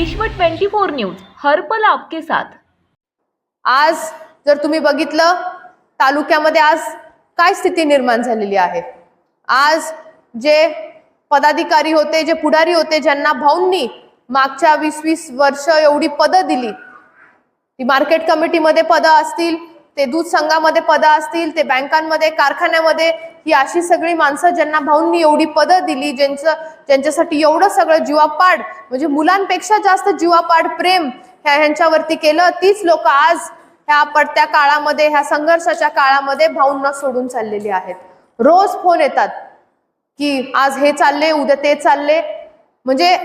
विश्व 24 न्यूज हर पल आपके साथ. आज जर तुम्ही बघितलं तालुक्यामध्ये आज काय स्थिती निर्माण झालेली आहे? आज जे पदाधिकारी होते जे पुढारी होते ज्यांना भाऊंनी मागच्या वीस वीस वर्ष एवढी पदं दिली ती मार्केट कमिटीमध्ये पदं असतील ते दूध संघामध्ये पदं असतील ते बँकांमध्ये कारखान्यामध्ये ही अशी सगळी माणसं ज्यांना भाऊंनी एवढी पदं दिली ज्यांचं ज्यांच्यासाठी एवढं सगळं जीवापाड म्हणजे मुलांपेक्षा जास्त जीवापाड प्रेम ह्या ह्यांच्यावरती केलं तीच लोक आज ह्या पडत्या काळामध्ये ह्या संघर्षाच्या काळामध्ये भाऊंना सोडून चाललेली आहेत. रोज फोन येतात की आज हे चालले उद्या ते चालले. म्हणजे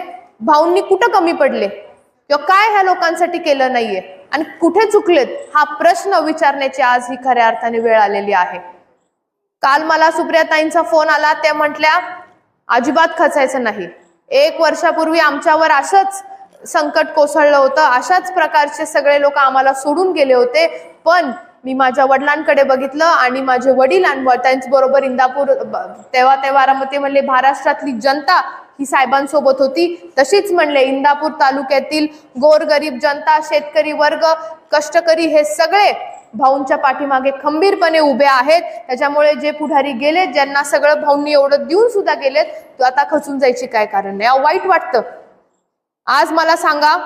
भाऊंनी कुठं कमी पडले? किंवा काय ह्या लोकांसाठी केलं नाहीये? आणि कुठे चुकलेत? हा प्रश्न विचारण्याची आज ही खऱ्या अर्थाने वेळ आलेली आहे. काल मला सुप्रियाताईंचा फोन आला त्या म्हटल्या अजिबात खचायचं नाही. एक वर्षापूर्वी आमच्यावर असंच संकट कोसळलं होतं. अशाच प्रकारचे सगळे लोक आम्हाला सोडून गेले होते. पण मी माझ्या वडिलांकडे बघितलं आणि माझे वडील आणि इंदापूर तेव्हा तेव्हा ते म्हणले महाराष्ट्रातली जनता ही साहेबांसोबत होती. तशीच म्हणले इंदापूर तालुक्यातील गोरगरीब जनता शेतकरी वर्ग कष्टकरी हे सगळे भाऊंच्या पाठीमागे खंबीरपणे उभे आहेत. त्याच्यामुळे जे पुढारी गेलेत ज्यांना सगळं भाऊंनी एवढं देऊन सुद्धा गेलेत तो आता खचून जायची काय कारण नाही. वाईट वाटतं. आज मला सांगा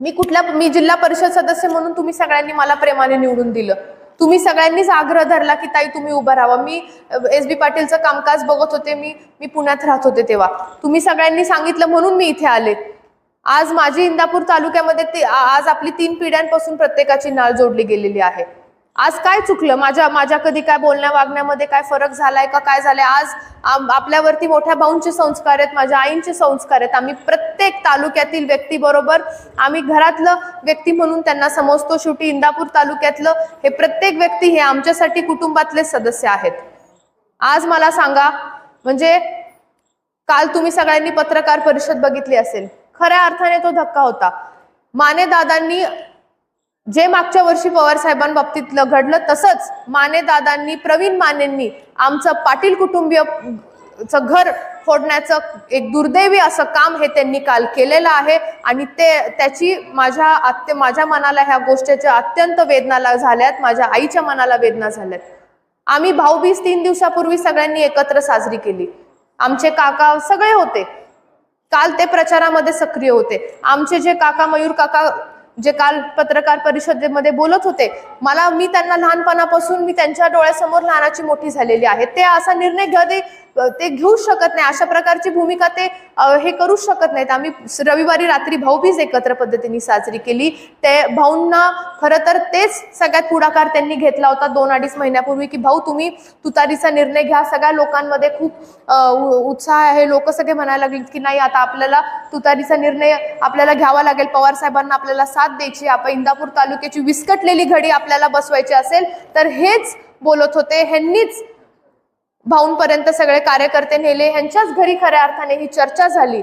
मी कुठल्या मी जिल्हा परिषद सदस्य म्हणून तुम्ही सगळ्यांनी मला प्रेमाने निवडून दिलं. तुम्ही सगळ्यांनीच आग्रह धरला की ताई तुम्ही उभं राहा. मी एस बी पाटीलचं कामकाज बघत होते मी मी पुण्यात राहत होते तेव्हा. तुम्ही सगळ्यांनी सांगितलं म्हणून मी इथे आले. आज माझी इंदापूर तालुक्यामध्ये ती आज आपली तीन पिढ्यांपासून प्रत्येकाची नाळ जोडली गेलेली आहे. आज काय चुकलं? माझ्या माझ्या कधी काय बोलण्या वागण्यामध्ये काय फरक झालाय का काय झालंय? आज आपल्यावरती मोठ्या भाऊंचे संस्कार आहेत माझ्या आईंचे संस्कार आहेत. आम्ही प्रत्येक तालुक्यातील व्यक्तीबरोबर आम्ही घरातलं व्यक्ती म्हणून त्यांना समजतो. शेवटी इंदापूर तालुक्यातलं हे प्रत्येक व्यक्ती हे आमच्यासाठी कुटुंबातले सदस्य आहेत. आज मला सांगा म्हणजे काल तुम्ही सगळ्यांनी पत्रकार परिषद बघितली असेल. खऱ्या अर्थाने तो धक्का होता. माने दादांनी जे मागच्या वर्षी पवार साहेबांबाबतीतलं घडलं तसंच माने दादांनी प्रवीण मानेंनी आमचं पाटील कुटुंबीय घर फोडण्याचं एक दुर्दैवी असं काम हे त्यांनी काल केलेलं आहे. आणि ते त्याची माझ्या अत्य माझ्या मनाला ह्या गोष्टीच्या अत्यंत वेदनाला झाल्यात माझ्या आईच्या मनाला वेदना झाल्यात. आम्ही भाऊबीज तीन दिवसापूर्वी सगळ्यांनी एकत्र साजरी केली. आमचे काका सगळे होते. काल ते प्रचारामध्ये सक्रिय होते. आमचे जे काका मयूर काका जे काल पत्रकार परिषदेमध्ये बोलत होते मला मी त्यांना लहानपणापासून मी त्यांच्या डोळ्यासमोर लहानाची मोठी झालेली आहे. ते असा निर्णय घ्या ते घेऊ शकत नाही. अशा प्रकारची भूमिका ते हे करू शकत नाहीत. आम्ही रविवारी रात्री भाऊबीज एकत्र पद्धतीने साजरी केली. ते भाऊंना खरं तर तेच सगळ्यात पुढाकार त्यांनी घेतला होता दोन अडीच महिन्यापूर्वी की भाऊ तुम्ही तुतारीचा निर्णय घ्या. सगळ्या लोकांमध्ये खूप उत्साह आहे. लोक सगळे म्हणायला लागले की नाही आता आपल्याला तुतारीचा निर्णय आपल्याला घ्यावा लागेल. पवार साहेबांना आपल्याला साथ द्यायची आपण इंदापूर तालुक्याची विस्कटलेली घडी आपल्याला बसवायची असेल. तर हेच बोलत होते. ह्यांनीच भाऊंपर्यंत सगळे कार्यकर्ते नेले ह्यांच्याच घरी खऱ्या अर्थाने ही चर्चा झाली.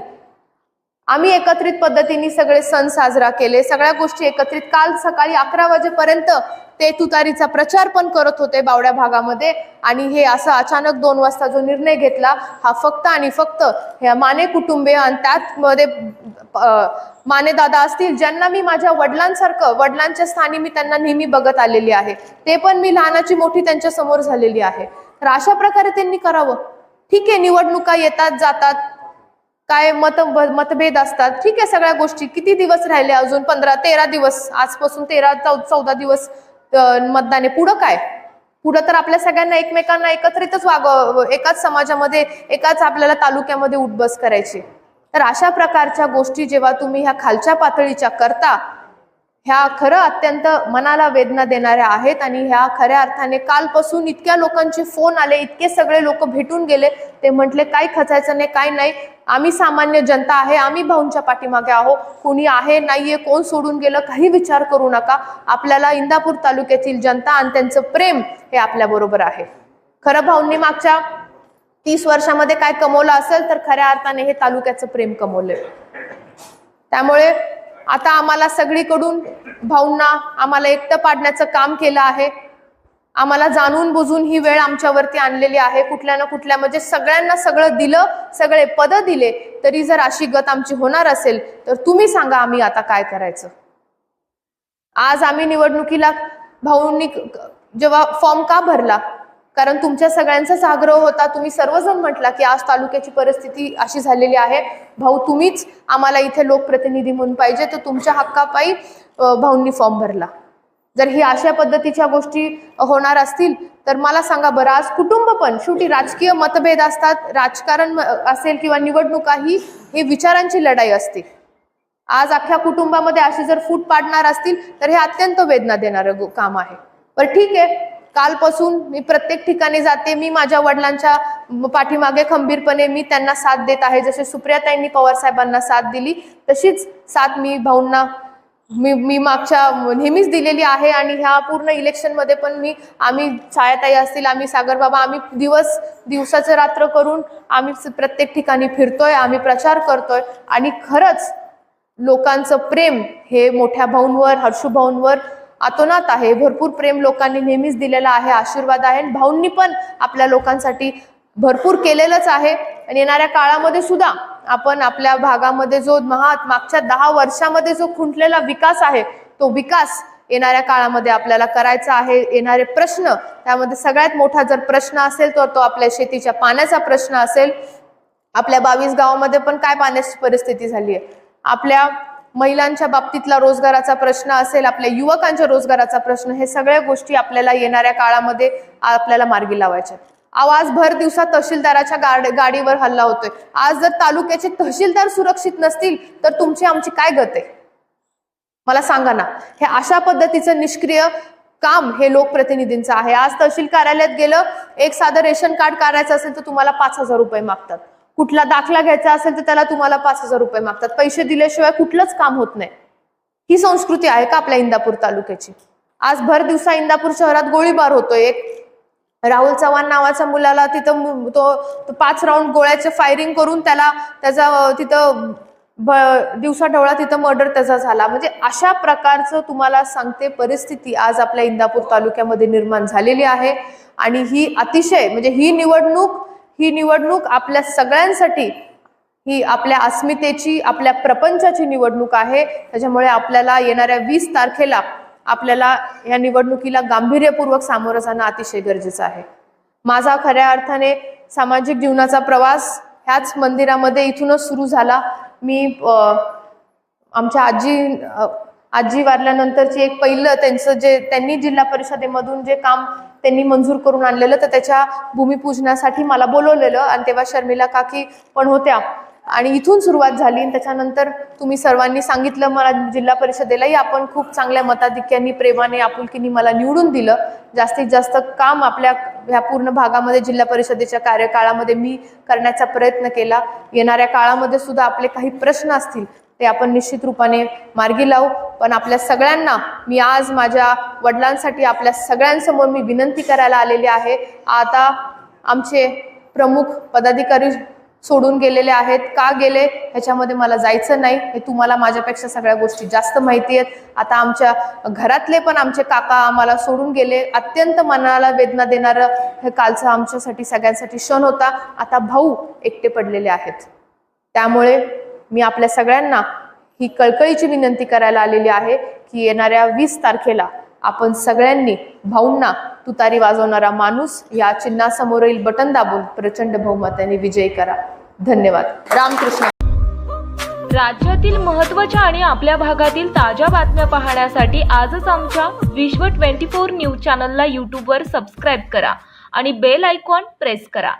आम्ही एकत्रित पद्धतीने सगळे सण साजरा केले. सगळ्या गोष्टी एकत्रित. काल सकाळी अकरा वाजेपर्यंत ते तुतारीचा प्रचार पण करत होते बावड्या भागामध्ये आणि हे असं अचानक दोन वाजता जो निर्णय घेतला हा फक्त आणि फक्त ह्या माने कुटुंबीय आणि त्यात मध्ये माने दादा असतील ज्यांना मी माझ्या वडिलांसारखं वडिलांच्या स्थानी मी त्यांना नेहमी बघत आलेली आहे. ते पण मी लहानाची मोठी त्यांच्यासमोर झालेली आहे. तर अशा प्रकारे त्यांनी करावं. ठीक आहे निवडणुका येतात जातात. काय मत मतभेद असतात. ठीक आहे सगळ्या गोष्टी. किती दिवस राहिले अजून? पंधरा तेरा दिवस. आजपासून तेरा चौ चौदा दिवस मतदान आहे. पुढं काय? पुढं तर आपल्या सगळ्यांना एकमेकांना एकत्रितच वाग एकाच समाजामध्ये एकाच आपल्याला तालुक्यामध्ये उठबस करायची. तर अशा प्रकारच्या गोष्टी जेव्हा तुम्ही ह्या खालच्या पातळीच्या करता ह्या खरं अत्यंत मनाला वेदना देणाऱ्या आहेत आणि ह्या खऱ्या अर्थाने कालपासून इतक्या लोकांचे फोन आले इतके सगळे लोक भेटून गेले ते म्हटले काय खचायचं नाही काय नाही. आम्ही सामान्य जनता आहे आम्ही भाऊंच्या पाठीमागे आहो कोणी आहे नाहीये कोण सोडून गेलं काही विचार करू नका. आपल्याला इंदापूर तालुक्यातील जनता आणि त्यांचं प्रेम हे आपल्याबरोबर आहे. खरं भाऊंनी मागच्या तीस वर्षामध्ये काय कमवलं असेल तर खऱ्या अर्थाने हे तालुक्याचं प्रेम कमवलंय. त्यामुळे आता आम्हाला सगळीकडून भाऊंना आम्हाला एकटं पाडण्याचं काम केलं आहे. आम्हाला जाणून बुजून ही वेळ आमच्यावरती आणलेली आहे. कुठल्या ना कुठल्या म्हणजे सगळ्यांना सगळं दिलं सगळे पद दिले तरी जर अशी गत आमची होणार असेल तर तुम्ही सांगा आम्ही आता काय करायचं. आज आम्ही निवडणुकीला भाऊंनी जेव्हा फॉर्म का भरला? कारण तुमच्या सगळ्यांचाच आग्रह होता. तुम्ही सर्वजण म्हटला की आज तालुक्याची परिस्थिती अशी झालेली आहे. भाऊ तुम्हीच आम्हाला इथे लोकप्रतिनिधी म्हणून पाहिजे. तर तुमच्या हक्कापायी भाऊंनी फॉर्म भरला. जर ही अशा पद्धतीच्या गोष्टी होणार असतील तर मला सांगा बरं आज कुटुंब पण शेवटी राजकीय मतभेद असतात राजकारण असेल किंवा निवडणुका ही ही विचारांची लढाई असते. आज अख्ख्या कुटुंबामध्ये अशी जर फूट पाडणार असतील तर हे अत्यंत वेदना देणारं काम आहे. पण ठीक आहे. कालपासून मी प्रत्येक ठिकाणी जाते. मी माझ्या वडिलांच्या पाठीमागे खंबीरपणे मी त्यांना साथ देत आहे. जसे सुप्रियाताईंनी पवार साहेबांना साथ दिली तशीच साथ मी भाऊंना मी मी मागच्या नेहमीच दिलेली आहे आणि ह्या पूर्ण इलेक्शनमध्ये पण मी आम्ही छायाताई असतील आम्ही सागर बाबा आम्ही दिवस दिवसाचं रात्र करून आम्ही प्रत्येक ठिकाणी फिरतोय आम्ही प्रचार करतोय आणि खरंच लोकांचं प्रेम हे मोठ्या भाऊंवर हर्षू भाऊंवर अतोनात आहे. भरपूर प्रेम लोकांनी नेहमीच दिलेला आहे आशीर्वाद आहे आणि भाऊंनी पण आपल्या लोकांसाठी भरपूर केलेलंच आहे. आणि येणाऱ्या काळामध्ये सुद्धा आपण आपल्या भागामध्ये जो महा मागच्या दहा वर्षामध्ये जो खुंटलेला विकास आहे तो विकास येणाऱ्या काळामध्ये आपल्याला करायचा आहे. येणारे प्रश्न त्यामध्ये सगळ्यात मोठा जर प्रश्न असेल तर तो आपल्या शेतीच्या पाण्याचा प्रश्न असेल. आपल्या बावीस गावामध्ये पण काय पाण्याची परिस्थिती झाली आहे? आपल्या महिलांच्या बाबतीतला रोजगाराचा प्रश्न असेल आपल्या युवकांच्या रोजगाराचा प्रश्न हे सगळ्या गोष्टी आपल्याला येणाऱ्या काळामध्ये आपल्याला मार्गी लावायच्या आवाज भर दिवसात तहसीलदाराच्या गाड गाडीवर हल्ला होतोय. आज जर तालुक्याचे तहसीलदार सुरक्षित नसतील तर तुमची आमची काय गत आहे? मला सांगा ना हे अशा पद्धतीचं निष्क्रिय काम हे लोकप्रतिनिधींचं आहे. आज तहसील कार्यालयात गेलं एक साधं रेशन कार्ड काढायचं असेल तर तुम्हाला पाच हजार रुपये मागतात. कुठला दाखला घ्यायचा असेल तर त्याला तुम्हाला पाच हजार रुपये मागतात. पैसे दिल्याशिवाय कुठलंच काम होत नाही. ही संस्कृती आहे का आपल्या इंदापूर तालुक्याची? आज भर दिवसा इंदापूर शहरात गोळीबार होतोय. एक राहुल चव्हाण नावाच्या मुलाला तिथं तो तो पाच राऊंड गोळ्याचे फायरिंग करून त्याला त्याचा तिथं दिवसा ढवळा तिथं मर्डर त्याचा झाला. म्हणजे अशा प्रकारचं तुम्हाला सांगते परिस्थिती आज आपल्या इंदापूर तालुक्यामध्ये निर्माण झालेली आहे. आणि ही अतिशय म्हणजे ही निवडणूक ही निवडणूक आपल्या सगळ्यांसाठी ही आपल्या अस्मितेची आपल्या प्रपंचाची निवडणूक आहे. त्याच्यामुळे आपल्याला येणाऱ्या वीस तारखेला आपल्याला या निवडणुकीला गांभीर्यपूर्वक सामोरं जाणं अतिशय गरजेचं आहे. माझा खऱ्या अर्थाने सामाजिक जीवनाचा प्रवास ह्याच मंदिरामध्ये इथूनच सुरू झाला. मी आमच्या आजी आजी वारल्यानंतरची एक पहिलं त्यांचं जे त्यांनी जिल्हा परिषदेमधून जे काम त्यांनी मंजूर करून आणलेलं तर त्याच्या भूमिपूजनासाठी मला बोलवलेलं आणि तेव्हा शर्मिला काकी पण होत्या. आणि इथून सुरुवात झाली आणि त्याच्यानंतर तुम्ही सर्वांनी सांगितलं मला जिल्हा परिषदेलाही आपण खूप चांगल्या मताधिक्यांनी प्रेमाने आपुलकीने मला निवडून दिलं. जास्तीत जास्त काम आपल्या ह्या पूर्ण भागामध्ये जिल्हा परिषदेच्या कार्यकाळामध्ये मी करण्याचा प्रयत्न केला. येणाऱ्या काळामध्ये सुद्धा आपले काही प्रश्न असतील ते आपण निश्चित रूपाने मार्गी लावू. पण आपल्या सगळ्यांना मी आज माझ्या वडिलांसाठी आपल्या सगळ्यांसमोर मी विनंती करायला आलेली आहे. आता आमचे प्रमुख पदाधिकारी सोडून गेलेले आहेत. का गेले? ह्याच्यामध्ये मला जायचं नाही. हे तुम्हाला माझ्यापेक्षा सगळ्या गोष्टी जास्त माहिती आहेत. आता आमच्या घरातले पण आमचे काका आम्हाला सोडून गेले. अत्यंत मनाला वेदना देणारं हे कालचं आमच्यासाठी सगळ्यांसाठी क्षण होता. आता भाऊ एकटे पडलेले आहेत. त्यामुळे मी आपल्या सगळ्यांना ही कळकळीची विनंती करायला आलेली आहे की येणाऱ्या वीस तारखेला आपण सगळ्यांनी भाऊंना तुतारी वाजवणारा माणूस या चिन्हासमोरील बटन दाबून प्रचंड बहुमताने विजयी करा. धन्यवाद. रामकृष्ण. राज्यातील महत्त्वाच्या आणि आपल्या भागातील ताज्या बातम्या पाहण्यासाठी आजच आमच्या विश्व 24 न्यूज चॅनलला यूट्यूबवर सबस्क्राईब करा आणि बेल आयकॉन प्रेस करा.